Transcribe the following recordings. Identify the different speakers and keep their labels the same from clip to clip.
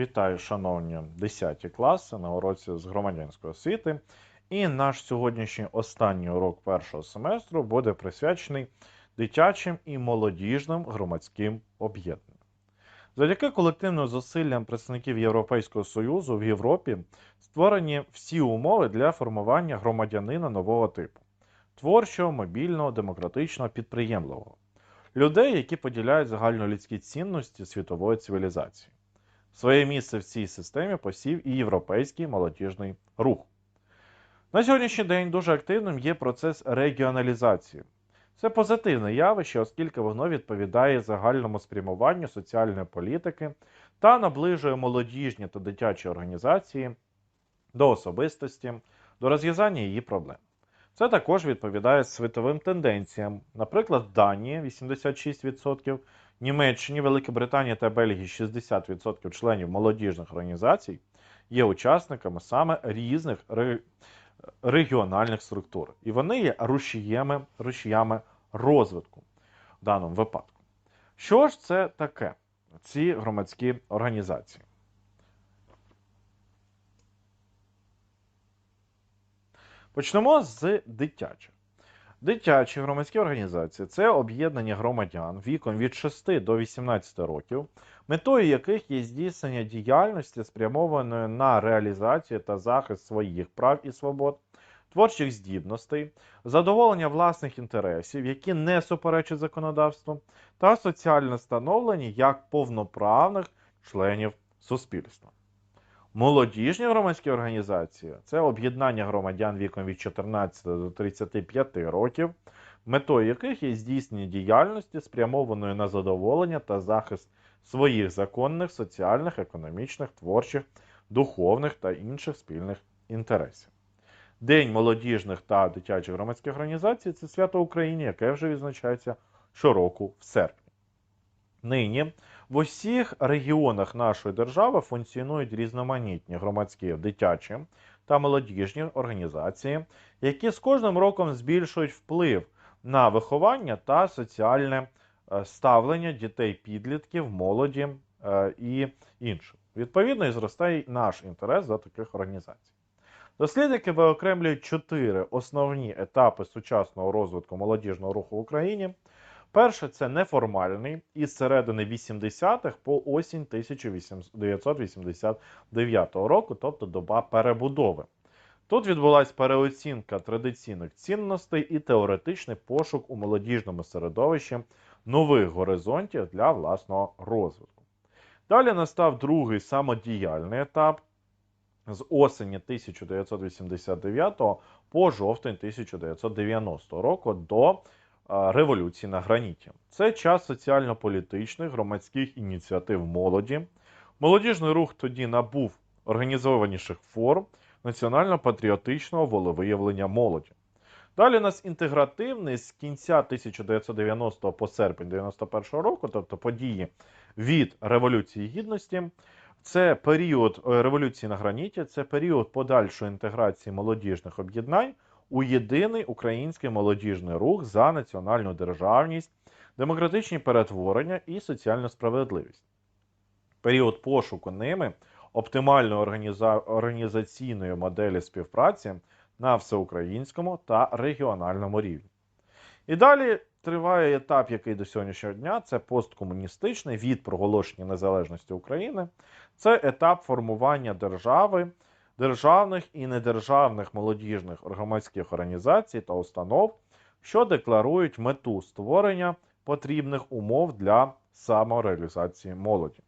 Speaker 1: Вітаю, шановні 10 класи на уроці з громадянської освіти. І наш сьогоднішній останній урок першого семестру буде присвячений дитячим і молодіжним громадським об'єднанням. Завдяки колективним зусиллям представників Європейського Союзу в Європі створені всі умови для формування громадянина нового типу творчого, мобільного, демократичного, підприємливого людей, які поділяють загальнолюдські цінності світової цивілізації. Своє місце в цій системі посів і європейський молодіжний рух. На сьогоднішній день дуже активним є процес регіоналізації. Це позитивне явище, оскільки воно відповідає загальному спрямуванню соціальної політики та наближує молодіжні та дитячі організації до особистості, до розв'язання її проблем. Це також відповідає світовим тенденціям. Наприклад, в Данії 86%, Німеччині, Великобританії та Бельгії 60% членів молодіжних організацій є учасниками саме різних ре- регіональних структур. І вони є рушіями, рушіями розвитку в даному випадку. Що ж це таке, ці громадські організації? Почнемо з дитячих. Дитячі громадські організації це об'єднання громадян віком від 6 до 18 років, метою яких є здійснення діяльності, спрямованої на реалізацію та захист своїх прав і свобод, творчих здібностей, задоволення власних інтересів, які не суперечать законодавству, та соціальне становлення як повноправних членів суспільства. Молодіжні громадські організації це об'єднання громадян віком від 14 до 35 років, метою яких є здійснення діяльності, спрямованої на задоволення та захист своїх законних, соціальних, економічних, творчих, духовних та інших спільних інтересів. День молодіжних та дитячих громадських організацій це свято Україні, яке вже відзначається щороку в серпні. Нині в усіх регіонах нашої держави функціонують різноманітні громадські дитячі та молодіжні організації, які з кожним роком збільшують вплив на виховання та соціальне е, ставлення дітей-підлітків, молоді е, і інших. Відповідно, і зростає наш інтерес до таких організацій. Дослідники виокремлюють чотири основні етапи сучасного розвитку молодіжного руху в Україні. Перше це неформальний із середини 80-х по осінь 1989 року, тобто доба перебудови. Тут відбулася переоцінка традиційних цінностей і теоретичний пошук у молодіжному середовищі нових горизонтів для власного розвитку. Далі настав другий самодіяльний етап з осені 1989 по жовтень 1990 року до революції на граніті. Це час соціально-політичних громадських ініціатив молоді. Молодіжний рух тоді набув організованіших форм національно-патріотичного волевиявлення молоді. Далі у нас інтегративний з кінця 1990 по серпень 91 року, тобто події від Революції Гідності. Це період е, революції на граніті, це період подальшої інтеграції молодіжних об'єднань у єдиний український молодіжний рух за національну державність, демократичні перетворення і соціальну справедливість. Період пошуку ними оптимальної організа... організаційної моделі співпраці на всеукраїнському та регіональному рівні. І далі триває етап, який до сьогоднішнього дня це посткомуністичний від проголошення незалежності України. Це етап формування держави, державних і недержавних молодіжних громадських організацій та установ, що декларують мету створення потрібних умов для самореалізації молоді.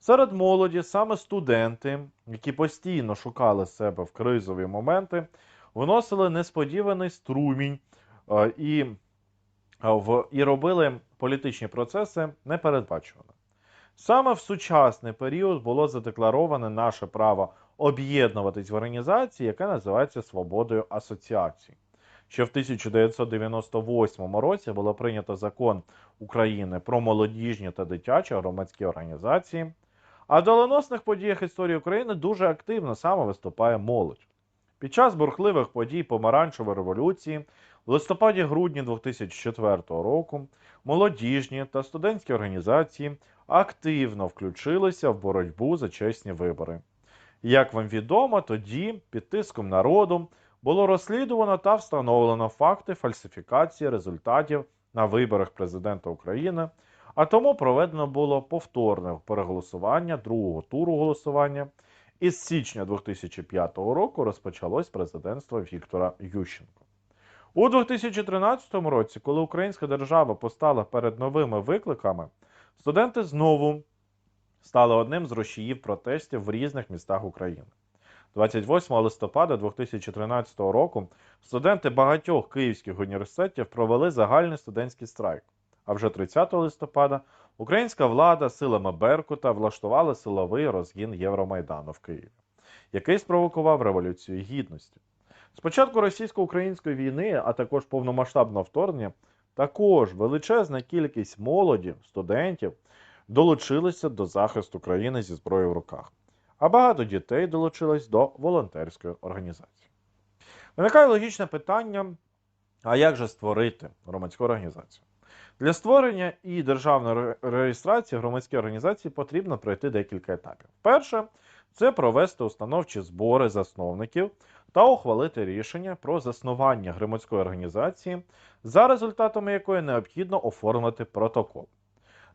Speaker 1: Серед молоді саме студенти, які постійно шукали себе в кризові моменти, вносили несподіваний струмінь е, і, е, в, і робили політичні процеси непередбачуваними. Саме в сучасний період було задеклароване наше право об'єднуватись в організації, яка називається свободою асоціацій. Ще в 1998 році було прийнято закон України про молодіжні та дитячі громадські організації. А в доленосних подіях історії України дуже активно саме виступає молодь. Під час бурхливих подій помаранчевої революції в листопаді-грудні 2004 року молодіжні та студентські організації активно включилися в боротьбу за чесні вибори. Як вам відомо, тоді під тиском народу було розслідувано та встановлено факти фальсифікації результатів на виборах президента України, а тому проведено було повторне переголосування другого туру голосування. І з січня 2005 року розпочалось президентство Віктора Ющенка. У 2013 році, коли українська держава постала перед новими викликами, студенти знову стали одним з рушіїв протестів в різних містах України. 28 листопада 2013 року студенти багатьох київських університетів провели загальний студентський страйк. А вже 30 листопада українська влада силами Беркута влаштувала силовий розгін Євромайдану в Києві, який спровокував революцію гідності. Спочатку російсько-української війни, а також повномасштабного вторгнення, також величезна кількість молоді, студентів долучилися до захисту країни зі зброєю в руках, а багато дітей долучились до волонтерської організації. Виникає логічне питання: а як же створити громадську організацію? Для створення і державної реєстрації громадської організації потрібно пройти декілька етапів. Перше це провести установчі збори засновників та ухвалити рішення про заснування громадської організації, за результатами якої необхідно оформити протокол.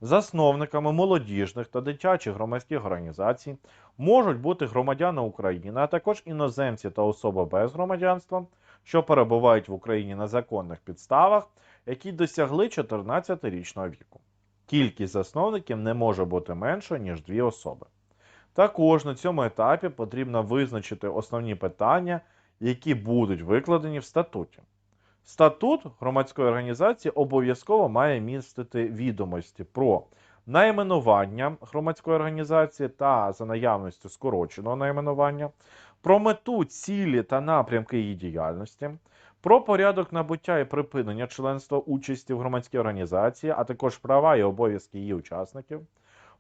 Speaker 1: Засновниками молодіжних та дитячих громадських організацій можуть бути громадяни України, а також іноземці та особи без громадянства, що перебувають в Україні на законних підставах, які досягли 14-річного віку. Кількість засновників не може бути меншою, ніж дві особи. Також на цьому етапі потрібно визначити основні питання, які будуть викладені в статуті. Статут громадської організації обов'язково має містити відомості про найменування громадської організації та за наявністю скороченого найменування, про мету, цілі та напрямки її діяльності, про порядок набуття і припинення членства участі в громадській організації, а також права і обов'язки її учасників,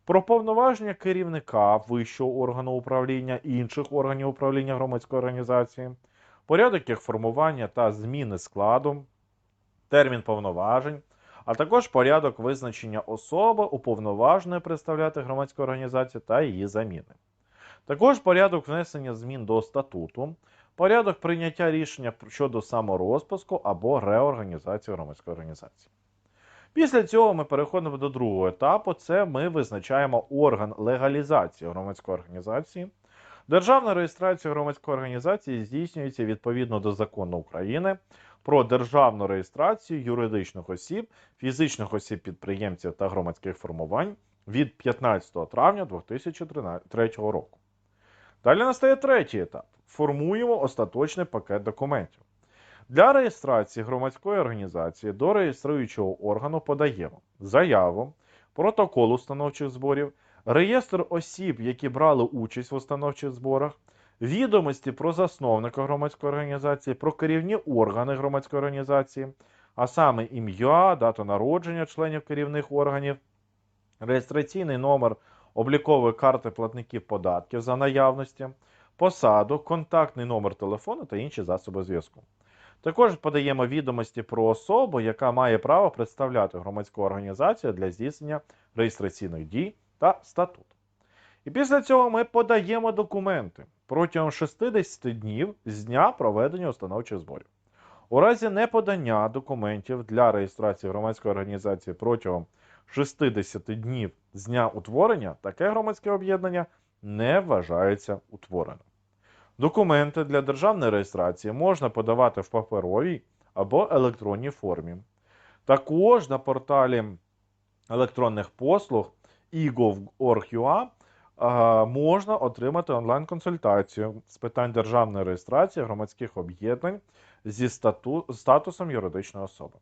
Speaker 1: про повноваження керівника вищого органу управління і інших органів управління громадської організації, порядок їх формування та зміни складу, термін повноважень, а також порядок визначення особи, уповноваженої представляти громадську організацію та її заміни. Також порядок внесення змін до статуту, порядок прийняття рішення щодо саморозпуску або реорганізації громадської організації. Після цього ми переходимо до другого етапу. Це ми визначаємо орган легалізації громадської організації. Державна реєстрація громадської організації здійснюється відповідно до закону України про державну реєстрацію юридичних осіб, фізичних осіб підприємців та громадських формувань від 15 травня 2003 року. Далі настає третій етап. Формуємо остаточний пакет документів. Для реєстрації громадської організації до реєструючого органу подаємо заяву, протокол установчих зборів, реєстр осіб, які брали участь в установчих зборах, відомості про засновника громадської організації, про керівні органи громадської організації, а саме ім'я, дату народження членів керівних органів, реєстраційний номер облікової карти платників податків за наявності, посаду, контактний номер телефону та інші засоби зв'язку. Також подаємо відомості про особу, яка має право представляти громадську організацію для здійснення реєстраційних дій та статут. І після цього ми подаємо документи протягом 60 днів з дня проведення установчих зборів. У разі неподання документів для реєстрації громадської організації протягом 60 днів з дня утворення, таке громадське об'єднання не вважається утвореним. Документи для державної реєстрації можна подавати в паперовій або електронній формі. Також на порталі електронних послуг e.gov.org.ua можна отримати онлайн-консультацію з питань державної реєстрації громадських об'єднань зі стату... статусом юридичної особи.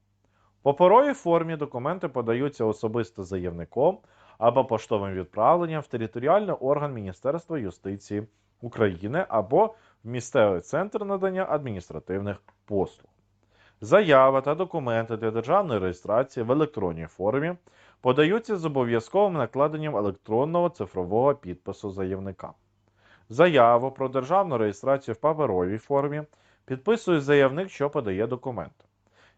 Speaker 1: В паперовій формі документи подаються особисто заявником або поштовим відправленням в територіальний орган Міністерства юстиції України або в місцевий центр надання адміністративних послуг. Заява та документи для державної реєстрації в електронній формі подаються з обов'язковим накладенням електронного цифрового підпису заявника. Заяву про державну реєстрацію в паперовій формі підписує заявник, що подає документи.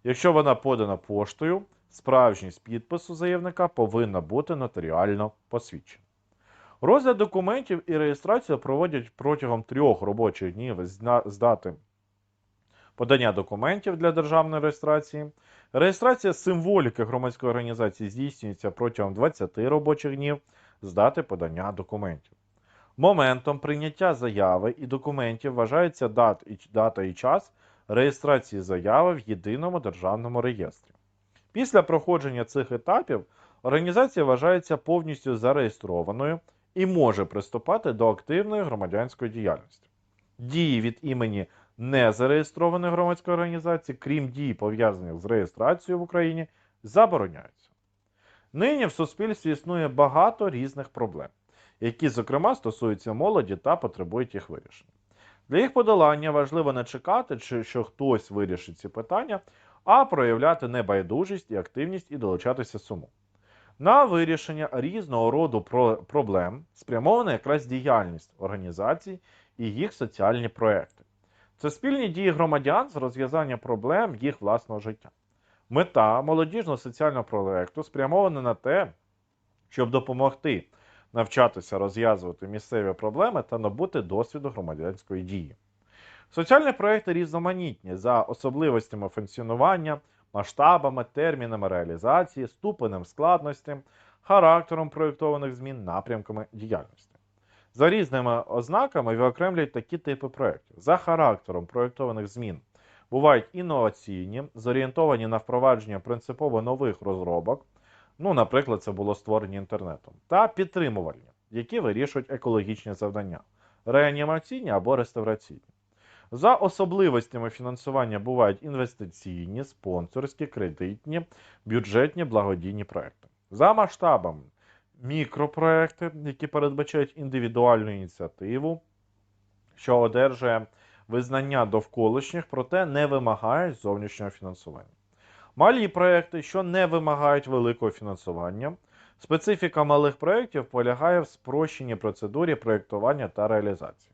Speaker 1: Якщо вона подана поштою, Справжність підпису заявника повинна бути нотаріально посвідчена. Розгляд документів і реєстрацію проводять протягом трьох робочих днів з дати подання документів для державної реєстрації. Реєстрація символіки громадської організації здійснюється протягом 20 робочих днів з дати подання документів. Моментом прийняття заяви і документів вважається дат і, дата і час реєстрації заяви в єдиному державному реєстрі. Після проходження цих етапів організація вважається повністю зареєстрованою і може приступати до активної громадянської діяльності. Дії від імені незареєстрованої громадської організації, крім дій, пов'язаних з реєстрацією в Україні, забороняються. Нині в суспільстві існує багато різних проблем, які, зокрема, стосуються молоді та потребують їх вирішення. Для їх подолання важливо не чекати, що хтось вирішить ці питання, а проявляти небайдужість і активність і долучатися суму. На вирішення різного роду про- проблем спрямована якраз діяльність організацій і їх соціальні проекти. Це спільні дії громадян з розв'язання проблем їх власного життя. Мета молодіжного соціального проекту спрямована на те, щоб допомогти навчатися розв'язувати місцеві проблеми та набути досвіду громадянської дії. Соціальні проекти різноманітні за особливостями функціонування, масштабами, термінами реалізації, ступенем складності, характером проєктованих змін, напрямками діяльності. За різними ознаками виокремлюють такі типи проєктів. За характером проєктованих змін бувають інноваційні, зорієнтовані на впровадження принципово нових розробок, ну, наприклад, це було створення інтернету, та підтримувальні, які вирішують екологічні завдання, реанімаційні або реставраційні. За особливостями фінансування бувають інвестиційні, спонсорські, кредитні, бюджетні, благодійні проекти. За масштабами мікропроекти, які передбачають індивідуальну ініціативу, що одержує визнання довколишніх, проте не вимагають зовнішнього фінансування. Малі проекти, що не вимагають великого фінансування. Специфіка малих проєктів полягає в спрощеній процедурі проєктування та реалізації.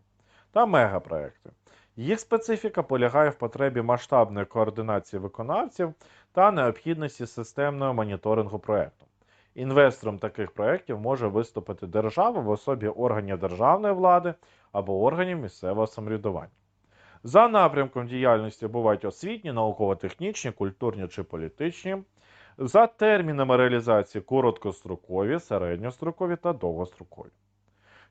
Speaker 1: Та мегапроекти. Їх специфіка полягає в потребі масштабної координації виконавців та необхідності системного моніторингу проєкту. Інвестором таких проєктів може виступити держава в особі органів державної влади або органів місцевого самоврядування. За напрямком діяльності бувають освітні, науково-технічні, культурні чи політичні. За термінами реалізації короткострокові, середньострокові та довгострокові.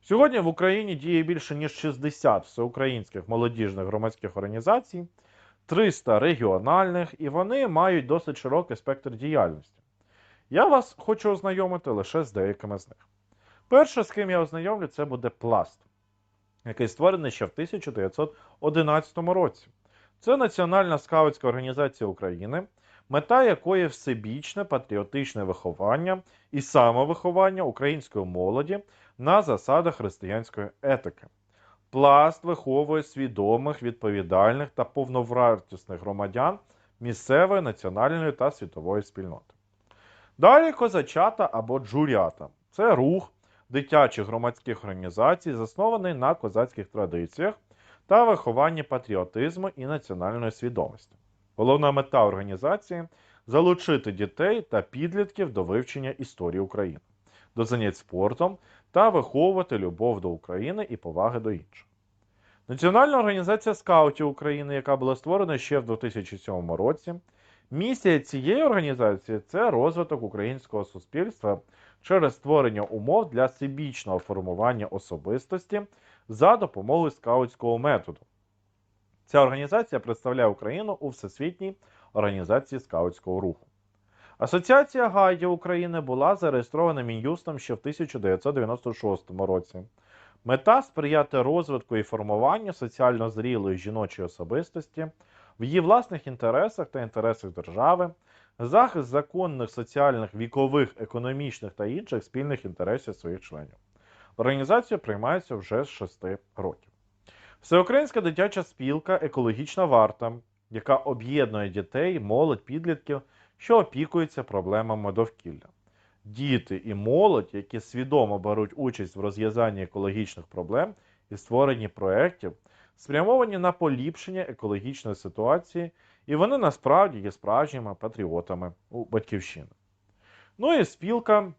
Speaker 1: Сьогодні в Україні діє більше ніж 60 всеукраїнських молодіжних громадських організацій, 300 регіональних, і вони мають досить широкий спектр діяльності. Я вас хочу ознайомити лише з деякими з них. Перше, з ким я ознайомлю, це буде пласт, який створений ще в 1911 році. Це Національна скаутська організація України, мета якої всебічне патріотичне виховання і самовиховання української молоді на засадах християнської етики. Пласт виховує свідомих, відповідальних та повновартісних громадян місцевої, національної та світової спільноти. Далі козачата або джурята це рух дитячих громадських організацій, заснований на козацьких традиціях та вихованні патріотизму і національної свідомості. Головна мета організації залучити дітей та підлітків до вивчення історії України, до занять спортом та виховувати любов до України і поваги до інших. Національна організація скаутів України, яка була створена ще в 2007 році. Місія цієї організації це розвиток українського суспільства через створення умов для всебічного формування особистості за допомогою скаутського методу. Ця організація представляє Україну у Всесвітній організації скаутського руху. Асоціація гайдів України була зареєстрована Мін'юстом ще в 1996 році. Мета сприяти розвитку і формуванню соціально зрілої жіночої особистості в її власних інтересах та інтересах держави, захист законних соціальних, вікових, економічних та інших спільних інтересів своїх членів. Організація приймається вже з 6 років. Всеукраїнська дитяча спілка Екологічна варта, яка об'єднує дітей, молодь, підлітків, що опікуються проблемами довкілля. Діти і молодь, які свідомо беруть участь в розв'язанні екологічних проблем і створенні проєктів, спрямовані на поліпшення екологічної ситуації І вони насправді є справжніми патріотами у батьківщини. Ну і спілка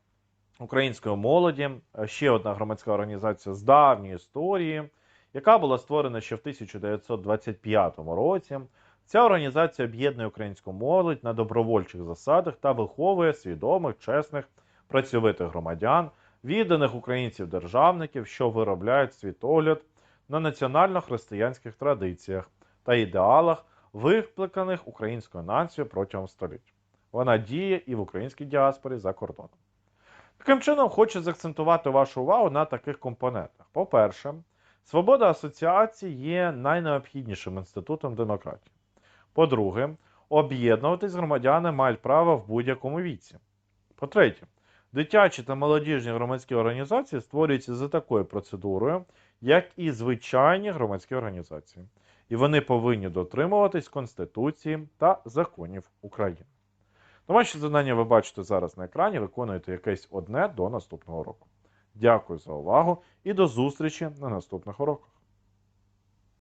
Speaker 1: української молоді, ще одна громадська організація з давньої історії, яка була створена ще в 1925 році. Ця організація об'єднує українську молодь на добровольчих засадах та виховує свідомих, чесних, працьовитих громадян, відданих українців-державників, що виробляють світогляд на національно-християнських традиціях та ідеалах, викликаних українською нацією протягом століть. Вона діє і в українській діаспорі за кордоном. Таким чином, хочу заакцентувати вашу увагу на таких компонентах. По-перше, свобода асоціації є найнеобхіднішим інститутом демократії. По-друге, об'єднуватись громадяни мають право в будь-якому віці. По-третє, дитячі та молодіжні громадські організації створюються за такою процедурою, як і звичайні громадські організації, і вони повинні дотримуватись Конституції та законів України. Домашнє завдання ви бачите зараз на екрані, виконуєте якесь одне до наступного року. Дякую за увагу і до зустрічі на наступних уроках.